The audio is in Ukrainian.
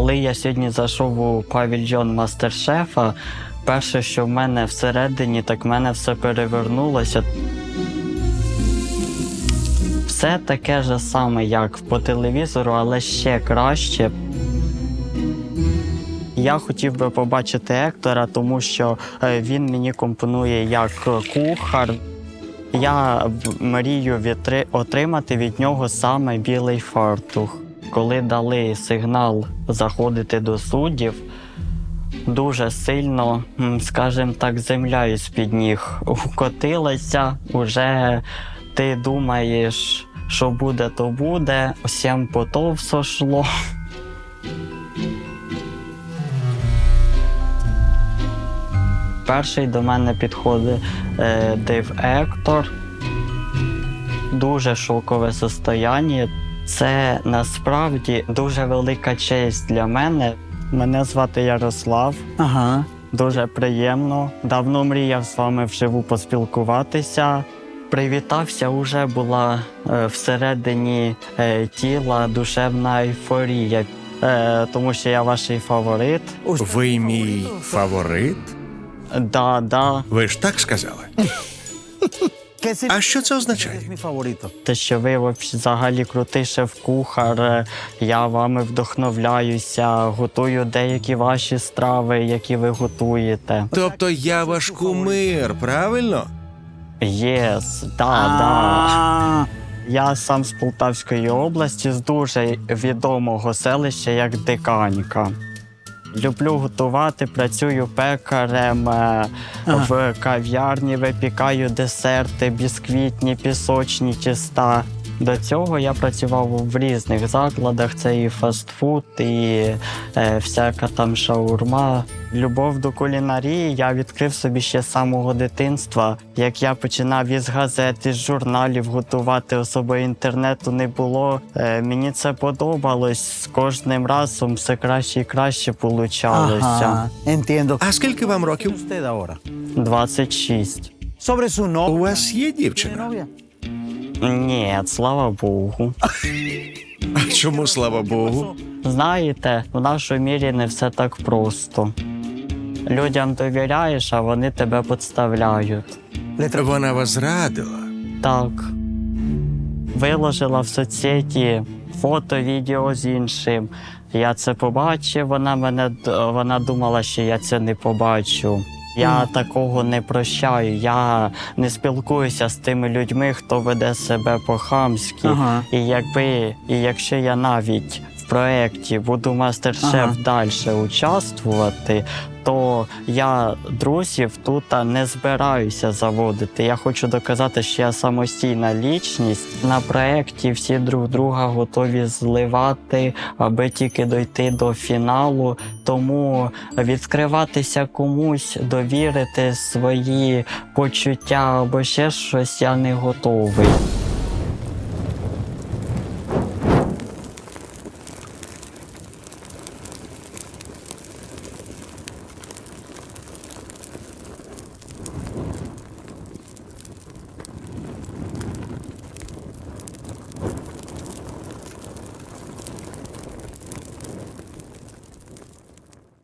Коли я сьогодні зайшов у павільйон мастер-шефа, перше, що в мене всередині, так в мене все перевернулося. Все таке ж саме, як по телевізору, але ще краще. Я хотів би побачити Ектора, тому що е, він мені компонує як кухар. Я мрію отримати від нього саме білий фартух. Коли дали сигнал заходити до суддів, дуже сильно, скажімо так, земля із-під ніг укотилася. Уже ти думаєш, що буде, то буде, всім потов сошло. Перший до мене підходить е, Дейв Ектор. Дуже шокове состояння. Це насправді дуже велика честь для мене. Мене звати Ярослав. Ага. Дуже приємно. Давно мріяв з вами вживу поспілкуватися. Привітався, уже була е, всередині е, тіла душевна ейфорія, е, тому що я ваш фаворит. Ви мій фаворит? Да, да, Ви ж так сказали? А що це означає? те, що ви взагалі крутий шеф-кухар. е, Я вами вдохновляюся, готую деякі ваші страви, які ви готуєте. Тобто я ваш кумир, правильно? Єс, да, да. Я сам з Полтавської області, з дуже відомого селища, як Диканька. Люблю готувати, працюю пекарем ага. в кав'ярні, випікаю десерти, бісквітні, пісочні тіста. До цього я працював в різних закладах. Це і фастфуд, і е, всяка там шаурма. Любов до кулінарії я відкрив собі ще з самого дитинства. Як я починав із газет, із журналів готувати, особо інтернету не було. Е, мені це подобалось. З кожним разом все краще і краще получалося. Ага. Entiendo. А скільки вам років? Usted ahora. 26. Sobre su У вас є дівчина? Ні, слава Богу. А чому слава Богу? Знаєте, в нашому мірі не все так просто. Людям довіряєш, а вони тебе підставляють. Вона вас зрадила. Так. Виложила в соцсеті фото, відео з іншим. Я це побачив, вона мене вона думала, що я це не побачу. Я такого не прощаю. Я не спілкуюся з тими людьми, хто веде себе по-хамськи. Ага. І якби, і якщо я навіть в проєкті буду мастер-шеф Ага. далі участвувати, то я друзів тут не збираюся заводити. Я хочу доказати, що я самостійна лічність. На проєкті всі друг друга готові зливати, аби тільки дойти до фіналу. Тому відкриватися комусь, довірити свої почуття або ще щось я не готовий.